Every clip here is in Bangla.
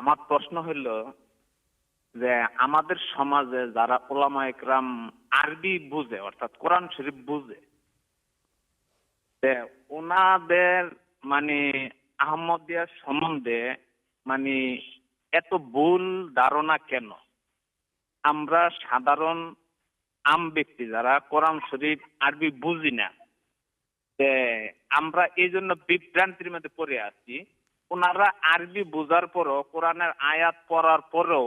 আমার প্রশ্ন হইল যে আমাদের সমাজে যারা ওলামা একরাম আরবি বুঝে, অর্থাৎ কোরআন শরীফ বুঝে ওনাদের মানে আহমদিয়া সম্বন্ধে মানে এত ভুল ধারণা কেন? আমরা সাধারণ আম ব্যক্তি যারা কোরআন শরীফ আরবি বুঝি না আমরা এই জন্য বিভ্রান্তির মধ্যে পড়ে আছি। ওনারা আরবি বোঝার পরও, কোরআনের আয়াত পড়ার পরও,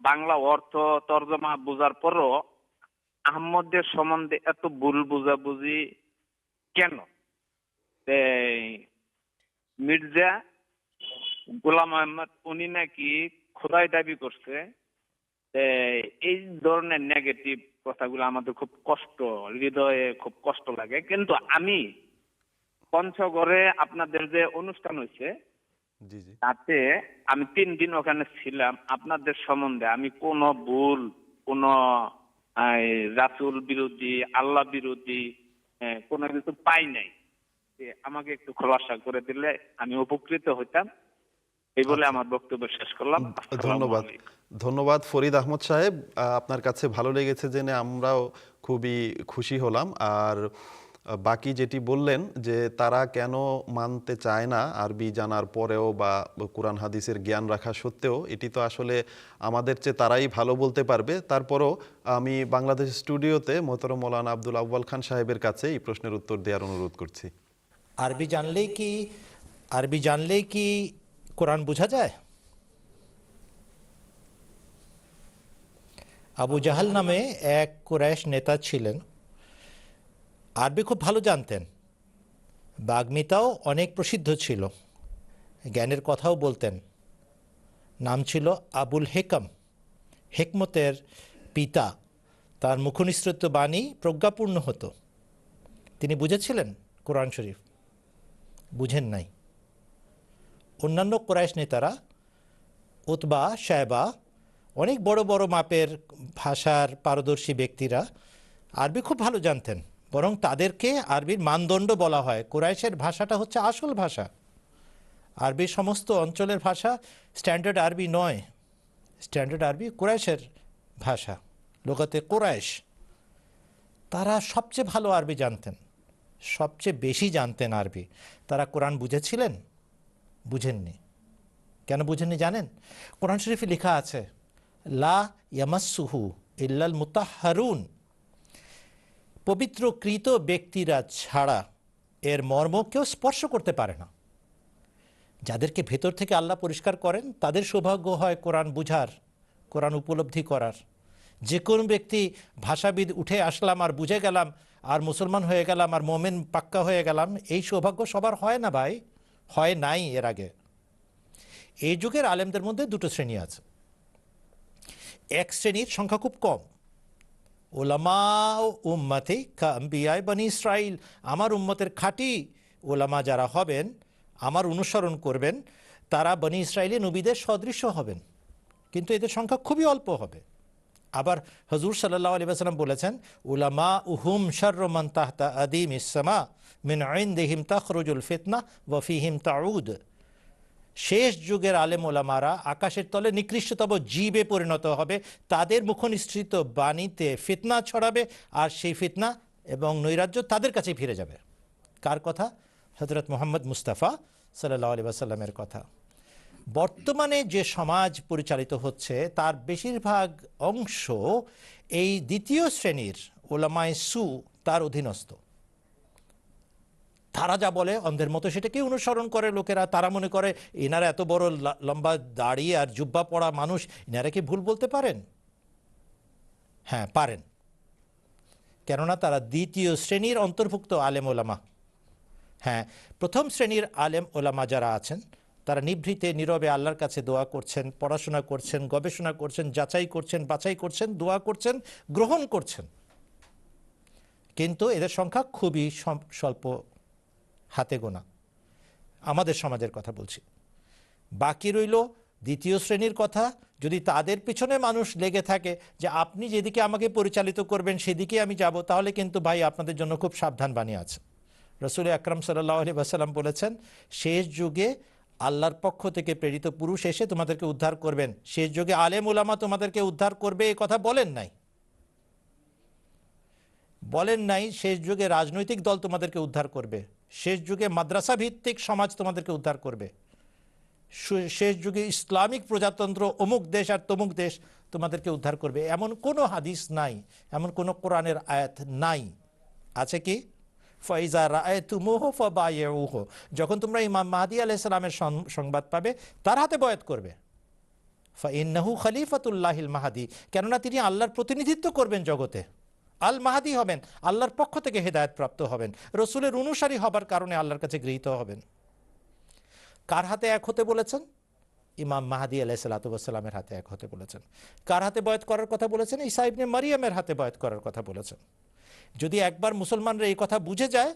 বাংলা অর্থ তর্জমা বোঝার পরও আহমদের সম্বন্ধে এত ভুল বুঝাবুঝি কেন? মির্জা গোলাম আহমদ, উনি নাকি খোদাই দাবি করছে এই ধরনের নেগেটিভ কথাগুলো আমাদের খুব কষ্ট, হৃদয়ে খুব কষ্ট লাগে। কিন্তু আমি পঞ্চগড়ে আপনাদের যে অনুষ্ঠান হয়েছে তাতে আমি তিন দিন ওখানে ছিলাম। আপনাদের সম্বন্ধে আমি কোনো ভুল কোন রাসুল বিরোধী আল্লাহ বিরোধী কোনো কিছু পাই নাই। আমাকে একটু খোলাসা করে দিলে আমি উপকৃত হইতাম। এই বলে আমার বক্তব্য শেষ করলাম। ধন্যবাদ। ধন্যবাদ ফরিদ আহমদ সাহেব। আপনার কাছে ভালো লেগেছে জেনে আমরাও খুবই খুশি হলাম। আর বাকি যেটি বললেন যে তারা কেন মানতে চায় না আরবি জানার পরেও বা কোরআন হাদিসের জ্ঞান রাখা সত্ত্বেও, এটি তো আসলে আমাদের চেয়ে তারাই ভালো বলতে পারবে। তারপরও আমি বাংলাদেশ স্টুডিওতে মোহতরম মৌলানা আব্দুল আব্বাল খান সাহেবের কাছে এই প্রশ্নের উত্তর দেওয়ার অনুরোধ করছি। আরবি জানলেই কি, আরবি জানলেই কি কোরআন বোঝা যায়? আবু জাহাল নামে এক কুরাইশ নেতা ছিলেন। আরবি খুব ভালো জানতেন। বাগ্মিতাও অনেক প্রসিদ্ধ ছিল। জ্ঞানের কথাও বলতেন। নাম ছিল আবুল হেকম। হেকমতের পিতা, তার মুখনিসৃত বাণী প্রজ্ঞাপূর্ণ হতো। তিনি বুঝেছিলেন কোরআন শরীফ? বুঝেন নাই। অন্যান্য কোরাইশ নেতারা উতবা সাহেবা অনেক বড় বড় মাপের ভাষার পারদর্শী ব্যক্তিরা আরবি খুব ভালো জানতেন। বরং তাদেরকে আরবির মানদণ্ড বলা হয়। কোরাইশের ভাষাটা হচ্ছে আসল ভাষা। আরবির সমস্ত অঞ্চলের ভাষা, স্ট্যান্ডার্ড আরবি নয়। স্ট্যান্ডার্ড আরবি কোরাইশের ভাষা, লোকাতে কোরাইশ। তারা সবচেয়ে ভালো আরবি জানতেন, সবচেয়ে বেশি জানতেন আরবি। তারা কোরআন বুঝেছিলেন? বুঝেননি। কেন বুঝেননি জানেন? কোরআন শরীফে লেখা আছে, লা ইয়ামাসুহু ইল্লাল মুতাহারুন পবিত্রকৃত ব্যক্তিরা ছাড়া এর মর্ম কেউ স্পর্শ করতে পারে না। যাদেরকে ভেতর থেকে আল্লাহ পরিষ্কার করেন, তাদের সৌভাগ্য হয় কোরআন বুঝার, কোরআন উপলব্ধি করার। যে কোনো ব্যক্তি ভাষাবিদ উঠে আসলাম আর বুঝে গেলাম, আর মুসলমান হয়ে গেলাম, আর মোমেন পাক্কা হয়ে গেলাম, এই সৌভাগ্য সবার হয় না ভাই? হয় নাই এর আগে। এই যুগের আলেমদের মধ্যে দুটো শ্রেণি আছে। এক শ্রেণির সংখ্যা খুব কম। ওলামা উম্মাতে কাম্বিয়ায় বানি ইসরাইল। আমার উম্মতের খাঁটি ওলামা যারা হবেন, আমার অনুসরণ করবেন, তারা বনি ইসরায়েলি নবীদের সদৃশ্য হবেন। কিন্তু এদের সংখ্যা খুবই অল্প হবে। আবার হজুর সাল্লাহ আলী সাল্লাম বলেছেন উলামা উহুম শর্রমান তাহতা আদিম ইসমা মিন আইন দেহিম তাখরুজুল ফিতনা ওয়ফিহিম তাউদ। শেষ যুগের আলেম ওলামারা আকাশের তলে নিকৃষ্টতম জীবে পরিণত হবে, তাদের মুখনিসৃত বাণীতে ফিতনা ছড়াবে আর সেই ফিতনা এবং নৈরাজ্য তাদের কাছে ফিরে যাবে। কার কথা? হজরত মোহাম্মদ মুস্তাফা সাল্লাহ আলী কথা। বর্তমানে যে সমাজ পরিচালিত হচ্ছে, তার বেশিরভাগ অংশ এই দ্বিতীয় শ্রেণির ওলামায় সু তার অধীনস্থ। তারা যা বলে, অন্ধের মতো সেটাকে অনুসরণ করে লোকেরা। তারা মনে করে, এনারা এত বড় লম্বা দাড়ি আর জুব্বা পড়া মানুষ, এনারা কি ভুল বলতে পারেন? হ্যাঁ পারেন। কেননা তারা দ্বিতীয় শ্রেণির অন্তর্ভুক্ত আলেম ওলামা। হ্যাঁ প্রথম শ্রেণির আলেম ওলামা যারা আছেন, তারা নিভৃতে, নীরবে আল্লাহর কাছে দোয়া করছেন, পড়াশোনা করছেন, গবেষণা করছেন, যাচাই করছেন, বাছাই করছেন, দোয়া করছেন, গ্রহণ করছেন। কিন্তু এদের সংখ্যা খুবই স্বল্প। হাতে গোনা। আমাদের সমাজের কথা বলছি। বাকি রইল দ্বিতীয় শ্রেণির কথা, যদি তাদের পিছনে মানুষ লেগে থাকে যে আপনি যেদিকে আমাকে পরিচালিত করবেন সেদিকে আমি যাব, তাহলে কিন্তু ভাই আপনাদের জন্য খুব সাবধান বানিয়ে আছে। রসুল আকরম সাল্লাহ আলি বলেছেন, শেষ যুগে আল্লাহর পক্ষ থেকে প্রেরিত পুরুষ এসে তোমাদেরকে উদ্ধার করবেন। শেষ যুগে আলেম উলামা তোমাদেরকে উদ্ধার করবে, এ কথা বলেন নাই। বলেন নাই, শেষ যুগে রাজনৈতিক দল তোমাদেরকে উদ্ধার করবে। শেষ যুগে মাদ্রাসা ভিত্তিক সমাজ তোমাদেরকে উদ্ধার করবে। শেষ যুগে ইসলামিক প্রজাতন্ত্র অমুক দেশ আর তমুক দেশ তোমাদেরকে উদ্ধার করবে। এমন কোনো হাদিস নাই, এমন কোনো কোরআনের আয়াত নাই। আছে কি? ফয়জা রায়তুমুহ ফবায়ুহ যখন তোমরা ইমাম মাহাদি আলাইসালামের সংবাদ পাবে, তার হাতে বয়াত করবে। ফাইন্নাহু খলিফাতুল্লাহিল মাহাদি। কেননা তিনি আল্লাহর প্রতিনিধিত্ব করবেন জগতে। আল মাহাদি হবেন, আল্লাহর পক্ষ থেকে হেদায়ত প্রাপ্ত হবেন। রসুলের অনুসারী হবার কারণে আল্লাহর কাছে গৃহীত হবেন। কার হাতে এক হতে বলেছেন? ইমাম মাহাদি আলাইসালাতামের হাতে এক হতে বলেছেন। কার হাতে বয়ত করার কথা বলেছেন? ইসা ইবনে মারিয়ামের হাতে বয়ত করার কথা বলেছেন। যদি একবার মুসলমানরা এই কথা বুঝে যায়,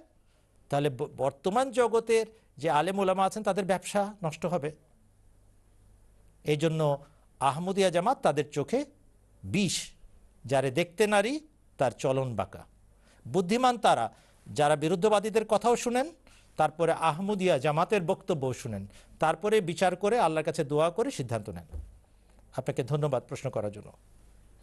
তাহলে বর্তমান জগতের যে আলেম ওলামা আছেন, তাদের ব্যবসা নষ্ট হবে। এই জন্য আহমদিয়া জামাত তাদের চোখে বিষ। যারে দেখতে নারী তার চলন বাঁকা। বুদ্ধিমান তারা, যারা বিরুদ্ধবাদীদের কথাও শুনেন, তারপরে আহমদিয়া জামাতের বক্তব্য শুনেন, তারপরে বিচার করে আল্লাহর কাছে দোয়া করে সিদ্ধান্ত নেন। আপনাকে ধন্যবাদ প্রশ্ন করার জন্য।